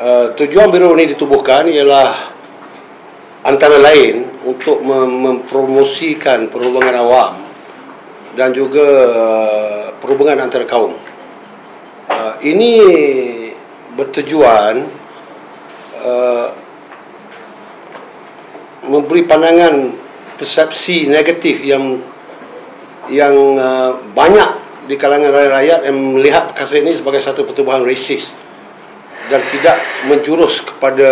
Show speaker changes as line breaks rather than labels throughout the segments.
uh, tujuan biro ini ditubuhkan ialah antara lain untuk mem- mempromosikan perhubungan awam dan juga uh, perhubungan antara kaum. Uh, ini bertujuan memberi pandangan persepsi negatif yang yang banyak di kalangan rakyat-rakyat yang melihat perkasa ini sebagai satu pertubuhan rasis dan tidak menjurus kepada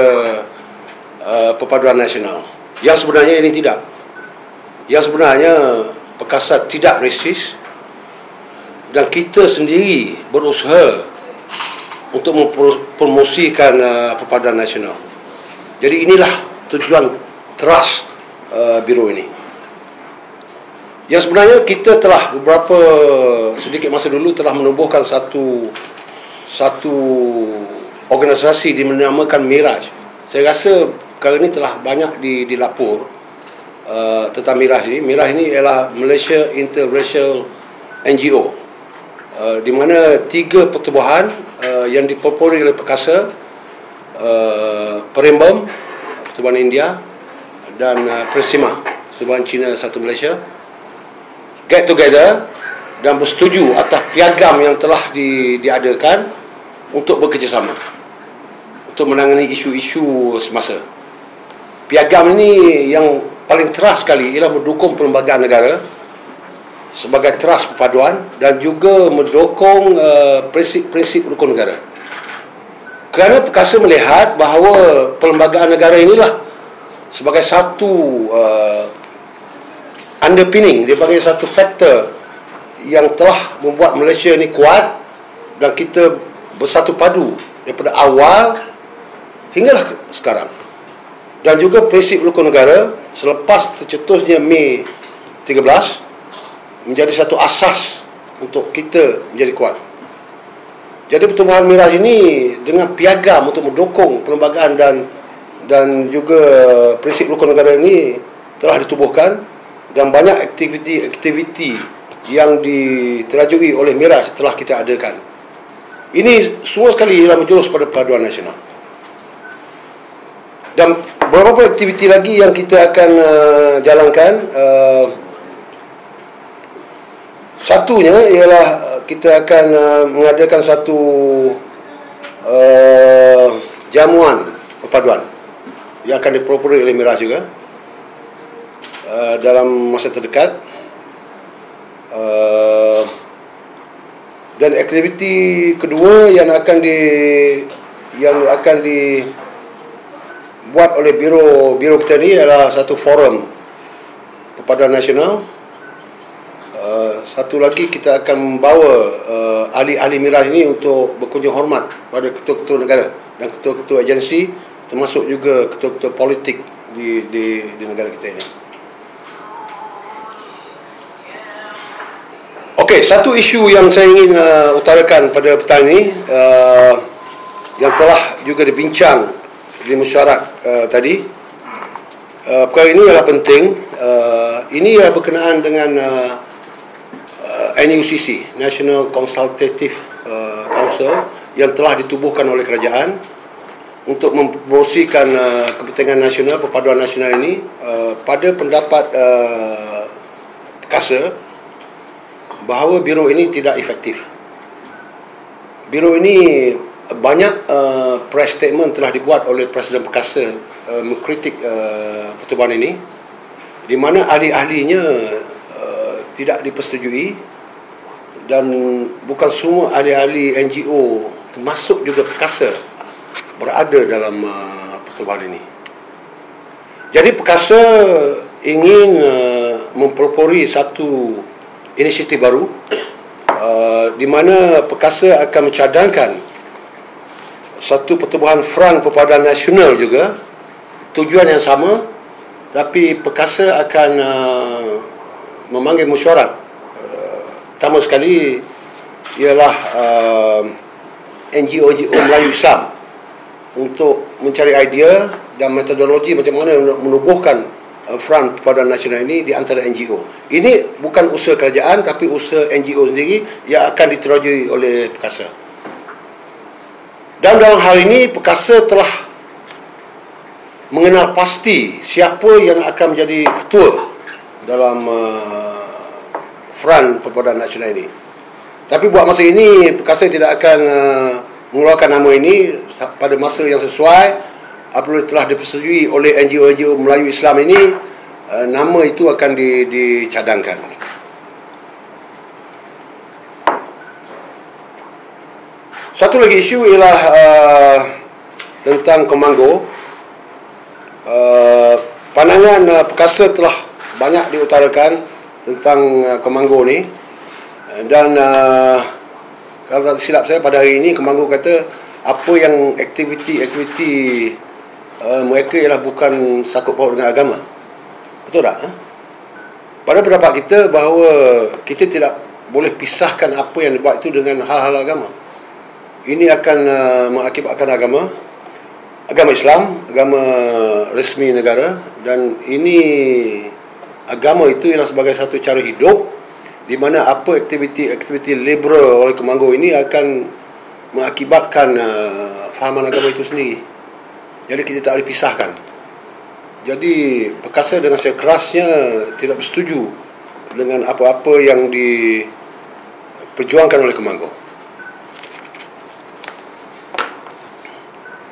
uh, perpaduan nasional. Yang sebenarnya ini tidak. Yang sebenarnya perkasa tidak rasis dan kita sendiri berusaha untuk mempromosikan uh, perpaduan nasional. Jadi inilah tujuan trust uh, biro ini. Yang sebenarnya kita telah beberapa sedikit masa dulu telah menubuhkan satu satu organisasi dinamakan Miraj. Saya rasa perkara ini telah banyak dilapor uh, tentang Miraj ini. Miraj ini ialah Malaysia Interracial NGO. Uh, di mana tiga pertubuhan uh, yang dipopori oleh Perkasa uh, Perimbam Pertubuhan India dan uh, Persima Pertubuhan Cina Satu Malaysia get together dan bersetuju atas piagam yang telah di, diadakan untuk bekerjasama untuk menangani isu-isu semasa. Piagam ini yang paling teras sekali ialah mendukung perlembagaan negara sebagai teras perpaduan dan juga mendukung uh, prinsip-prinsip rukun negara. Kerana perkasa melihat bahawa perlembagaan negara inilah sebagai satu uh, underpinning dia panggil satu faktor yang telah membuat Malaysia ni kuat dan kita bersatu padu daripada awal hinggalah sekarang dan juga prinsip rukun negara selepas tercetusnya Mei 13 menjadi satu asas untuk kita menjadi kuat jadi pertumbuhan miras ini dengan piagam untuk mendukung perlembagaan dan dan juga prinsip rukun negara ini telah ditubuhkan dan banyak aktiviti-aktiviti yang diterajui oleh Mira setelah kita adakan. Ini semua sekali ialah menjurus pada paduan nasional. Dan beberapa aktiviti lagi yang kita akan uh, jalankan uh, satunya ialah kita akan uh, mengadakan satu uh, jamuan perpaduan yang akan dipropori oleh Mira juga Uh, dalam masa terdekat. Uh, dan aktiviti kedua yang akan di yang akan dibuat oleh biro biro kita ni adalah satu forum perpaduan nasional uh, satu lagi kita akan membawa uh, ahli-ahli miras ini untuk berkunjung hormat pada ketua-ketua negara dan ketua-ketua agensi termasuk juga ketua-ketua politik di di di negara kita ini. Okey, satu isu yang saya ingin uh, utarakan pada petang ini uh, yang telah juga dibincang di mesyuarat uh, tadi. Uh, perkara ini adalah penting. Uh, ini adalah berkenaan dengan uh, uh, NUCC, National Consultative uh, Council yang telah ditubuhkan oleh kerajaan untuk mempromosikan uh, kepentingan nasional, perpaduan nasional ini uh, pada pendapat uh, perkasa bahawa biro ini tidak efektif. Biro ini banyak uh, press statement telah dibuat oleh Presiden Perkasa uh, mengkritik uh, pertubuhan ini di mana ahli-ahlinya uh, tidak dipersetujui dan bukan semua ahli-ahli NGO termasuk juga Perkasa berada dalam uh, pertubuhan ini. Jadi Perkasa ingin uh, mempropori satu inisiatif baru uh, di mana perkasa akan mencadangkan satu pertubuhan front perpaduan nasional juga tujuan yang sama tapi perkasa akan uh, memanggil mesyuarat uh, pertama sekali ialah uh, NGO-NGO Melayu Islam untuk mencari idea dan metodologi macam mana menubuhkan Uh, front pada nasional ini di antara NGO. Ini bukan usaha kerajaan tapi usaha NGO sendiri yang akan diterajui oleh perkasa. Dan dalam hal ini perkasa telah mengenal pasti siapa yang akan menjadi ketua dalam uh, front Perpaduan Nasional ini. Tapi buat masa ini perkasa tidak akan uh, mengeluarkan nama ini pada masa yang sesuai apabila telah dipersetujui oleh NGO-NGO Melayu Islam ini uh, nama itu akan di, dicadangkan. Satu lagi isu ialah uh, tentang Komanggo. Uh, pandangan uh, perkasa telah banyak diutarakan tentang uh, Komanggo ni dan uh, kalau tak silap saya pada hari ini Komanggo kata apa yang aktiviti-aktiviti uh, mereka ialah bukan sakut paut dengan agama. Betul tak? Ha? Pada pendapat kita bahawa kita tidak boleh pisahkan apa yang dibuat itu dengan hal-hal agama ini akan uh, mengakibatkan agama agama Islam, agama resmi negara dan ini agama itu ialah sebagai satu cara hidup di mana apa aktiviti-aktiviti liberal oleh Kemanggo ini akan mengakibatkan uh, fahaman agama itu sendiri. Jadi kita tak boleh pisahkan. Jadi perkasa dengan saya kerasnya tidak bersetuju dengan apa-apa yang diperjuangkan oleh Kemanggo.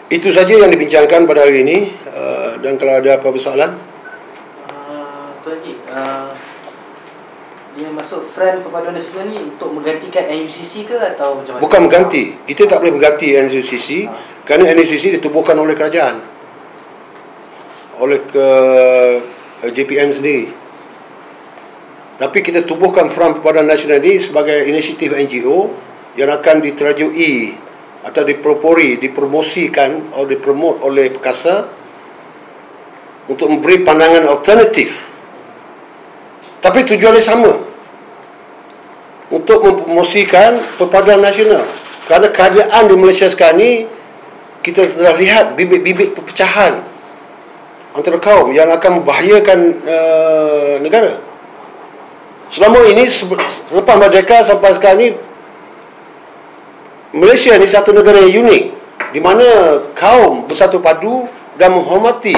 Itu saja yang dibincangkan pada hari ini uh, dan kalau ada apa-apa soalan.
Uh, Tuan Haji, uh, dia masuk friend kepada nasional ni untuk menggantikan NUCC ke atau macam mana?
Bukan mengganti. Kita tak boleh mengganti NUCC uh. kerana NUCC ditubuhkan oleh kerajaan. Oleh ke uh, JPM sendiri. Tapi kita tubuhkan Front Perpaduan Nasional ini sebagai inisiatif NGO yang akan diterajui atau dipropori, dipromosikan atau dipromot oleh perkasa untuk memberi pandangan alternatif. Tapi tujuannya sama. Untuk mempromosikan perpaduan nasional. Kerana keadaan di Malaysia sekarang ini kita telah lihat bibit-bibit perpecahan antara kaum yang akan membahayakan uh, negara. Selama ini selepas merdeka sampai sekarang ini Malaysia ni satu negara yang unik di mana kaum bersatu padu dan menghormati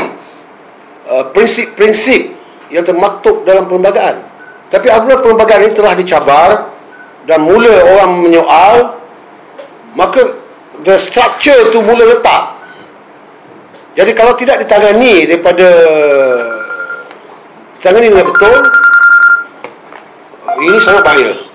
uh, prinsip-prinsip yang termaktub dalam perlembagaan. Tapi apabila perlembagaan ini telah dicabar dan mula orang menyoal, maka the structure itu mula letak. Jadi kalau tidak ditangani daripada tangani dengan betul, ini sangat bahaya.